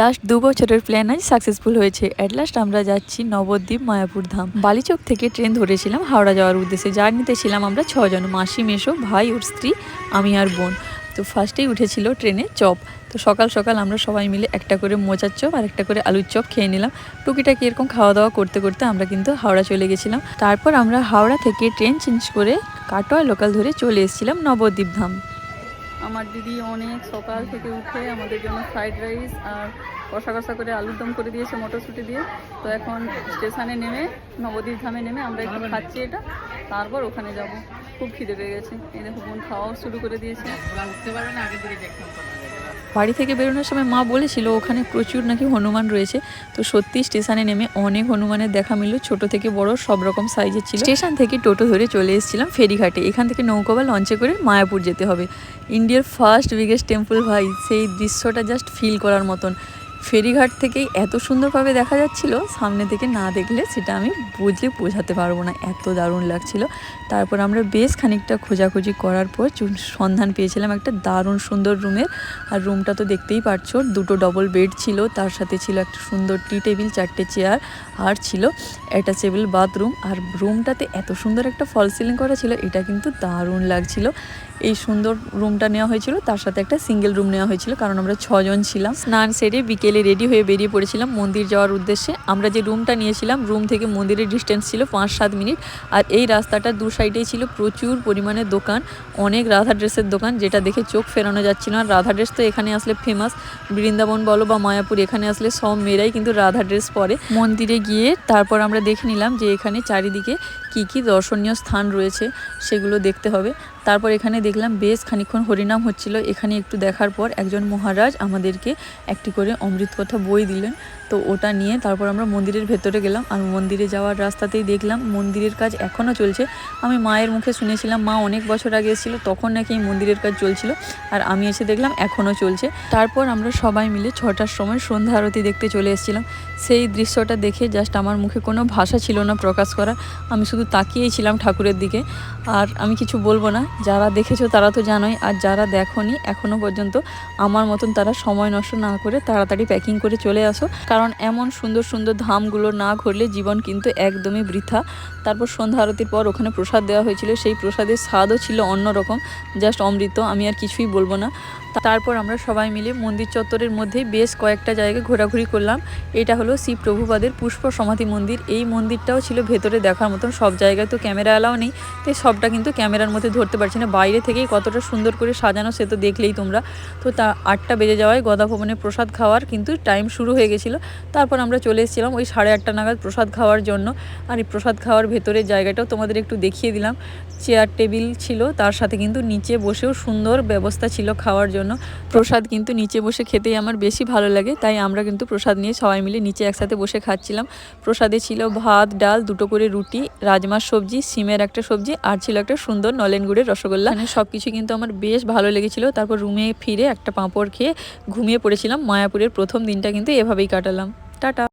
Last দু বছরের plan আজ সাকসেসফুল হয়েছে। অ্যাট লাস্ট আমরা যাচ্ছি নবদ্বীপ মায়াপুর ধাম। বালিচক থেকে ট্রেন ধরেছিলাম হাওড়া যাওয়ার উদ্দেশ্যে। জার্নিতে ছিলাম আমরা ছজন, মাসি মেশো ভাই ওর স্ত্রী, আমি আর বোন। তো ফার্স্টেই উঠেছিল ট্রেনে চপ। তো সকাল সকাল আমরা সবাই মিলে একটা করে মোচার চপ আর একটা করে আলুর চপ খেয়ে নিলাম। টুকিটাকি এরকম খাওয়া দাওয়া করতে করতে আমরা কিন্তু হাওড়া চলে গেছিলাম। তারপর আমরা হাওড়া থেকে ট্রেন চেঞ্জ করে কাটোয়া লোকাল ধরে চলে এসেছিলাম নবদ্বীপ ধাম। আমার দিদি অনেক সকাল থেকে উঠে আমাদের জন্য ফ্রাইড রাইস আর কষা কষা করে আলুর দম করে দিয়েছে মটরশুঁটি দিয়ে। তো এখন স্টেশনে নেমে নবদ্বীপ ধামে নেমে আমরা একটু খাচ্ছি এটা। তারপর ওখানে যাব। খুব খিদে পেয়ে গেছে। এই দেখো বোন খাওয়াও শুরু করে দিয়েছে। বাড়ি থেকে বেরোনোর সময় মা বলেছিল ওখানে প্রচুর নাকি হনুমান রয়েছে। তো সত্যি স্টেশনে নেমে অনেক হনুমানের দেখা মিলল। ছোট থেকে বড় সব রকম সাইজের ছিল। স্টেশন থেকে টোটো ধরে চলে এসেছিলাম ফেরিঘাটে। এখান থেকে নৌকা বা লঞ্চে করে মায়াপুর যেতে হবে। ইন্ডিয়ার ফার্স্ট বিগেস্ট টেম্পল ভাই সেই দৃশ্যটা জাস্ট ফিল করার মতন। ফেরিঘাট থেকেই এত সুন্দরভাবে দেখা যাচ্ছিল, সামনে থেকে না দেখলে সেটা আমি বুঝলে বোঝাতে পারব না, এত দারুণ লাগছিল। তারপর আমরা বেশ খানিকটা খোঁজাখুঁজি করার পর সন্ধান পেয়েছিলাম একটা দারুণ সুন্দর রুমের, আর রুমটা তো দেখতেই পারছ, দুটো ডবল বেড ছিল, তার সাথে ছিল একটা সুন্দর টি টেবিল চারটে চেয়ার আর ছিল অ্যাটাচেবল বাথরুম আর রুমটাতে এত সুন্দর একটা ফল সিলিং করা ছিল, এটা কিন্তু দারুণ লাগছিল। এই সুন্দর রুমটা নেওয়া হয়েছিল, তার সাথে একটা সিঙ্গেল রুম নেওয়া হয়েছিল, কারণ আমরা ছজন ছিলাম। স্নান সেরে বিকেলে রেডি হয়ে বেরিয়ে পড়েছিলাম মন্দির যাওয়ার উদ্দেশ্যে। আমরা যে রুমটা নিয়েছিলাম রুম থেকে মন্দিরের ডিস্টেন্স ছিল পাঁচ সাত মিনিট আর এই রাস্তাটা দু সাইডেই ছিল প্রচুর পরিমাণে দোকান, অনেক রাধা ড্রেসের দোকান, যেটা দেখে চোখ ফেরানো যাচ্ছিল আর রাধা ড্রেস তো এখানে আসলে ফেমাস বৃন্দাবন বলো বা মায়াপুর, এখানে আসলে সব মেয়েরাই কিন্তু রাধা ড্রেস পরে। মন্দিরে গিয়ে তারপর আমরা দেখে নিলাম যে এখানে চারিদিকে কি কি দর্শনীয় স্থান রয়েছে সেগুলো দেখতে হবে। তারপর এখানে দেখলাম বেশ খানিক্ষণ হরিনাম হচ্ছিল। এখানে একটু দেখার পর একজন মহারাজ আমাদেরকে একটি করে অমৃত কথা বই দিলেন। তো ওটা নিয়ে তারপর আমরা মন্দিরের ভেতরে গেলাম আর মন্দিরে যাওয়ার রাস্তাতেই দেখলাম মন্দিরের কাজ এখনও চলছে। আমি মায়ের মুখে শুনেছিলাম, মা অনেক বছর আগে এসেছিল, তখন নাকি এই মন্দিরের কাজ চলছিল আর আমি এসে দেখলাম এখনও চলছে। তারপর আমরা সবাই মিলে ছটার সময় সন্ধ্যা আরতি দেখতে চলে এসেছিলাম। সেই দৃশ্যটা দেখে জাস্ট আমার মুখে কোনো ভাষা ছিল না প্রকাশ করা আমি শুধু তাকিয়েই ছিলাম ঠাকুরের দিকে। আর আমি কিছু বলব না, যারা দেখেছ তারা তো জানোই, আর যারা দেখোনি এখনও পর্যন্ত আমার মতন তারা সময় নষ্ট না করে তাড়াতাড়ি প্যাকিং করে চলে আসো। কারণ এমন সুন্দর সুন্দর ধামগুলো না ঘুরলে জীবন কিন্তু একদমই বৃথা। তারপর সন্ধ্যা আরতির পর ওখানে প্রসাদ দেওয়া হয়েছিল, সেই প্রসাদের স্বাদও ছিল অন্যরকম। জাস্ট অমৃত, আমি আর কিছুই বলব না। তারপর আমরা সবাই মিলে মন্দির চত্বরের মধ্যেই বেশ কয়েকটা জায়গায় ঘোরাঘুরি করলাম। এটা হলো শিব প্রভুপাদের পুষ্প সমাধি মন্দির। এই মন্দিরটাও ছিল ভেতরে দেখার মতন। সব জায়গায় তো ক্যামেরা অ্যালাও নেই। তাই সবটা কিন্তু ক্যামেরার মধ্যে ধরতে পারছি না। বাইরে থেকেই কতটা সুন্দর করে সাজানো সে তো দেখলেই তোমরা। তো তা আটটা বেজে যাওয়ায় গদা ভবনে প্রসাদ খাওয়ার কিন্তু টাইম শুরু হয়ে গেছিল। তারপর আমরা চলে এসেছিলাম ওই সাড়ে আটটা নাগাদ প্রসাদ খাওয়ার জন্য। আর এই প্রসাদ খাওয়ার ভেতরের জায়গাটাও তোমাদের একটু দেখিয়ে দিলাম। চেয়ার টেবিল ছিল। তার সাথে কিন্তু নিচে বসেও সুন্দর ব্যবস্থা ছিল খাওয়ার জন্য। প্রসাদ কিন্তু নিচে বসে খেতেই আমার বেশি ভালো লাগে, তাই আমরা কিন্তু প্রসাদ নিয়ে সবাই মিলে নিচে একসাথে বসে খাচ্ছিলাম। প্রসাদে ছিল ভাত, ডাল, দুটো করে রুটি, রাজমার সবজি, সিমের একটা সবজি, আর ছিল একটা সুন্দর নলেন গুড়ের রসগোল্লা। মানে সব কিছু কিন্তু আমার বেশ ভালো লেগেছিল। তারপর রুমে ফিরে একটা পাঁপড় খেয়ে ঘুমিয়ে পড়েছিলাম। মায়াপুরের প্রথম দিনটা কিন্তু এভাবেই কাটালাম। টাটা।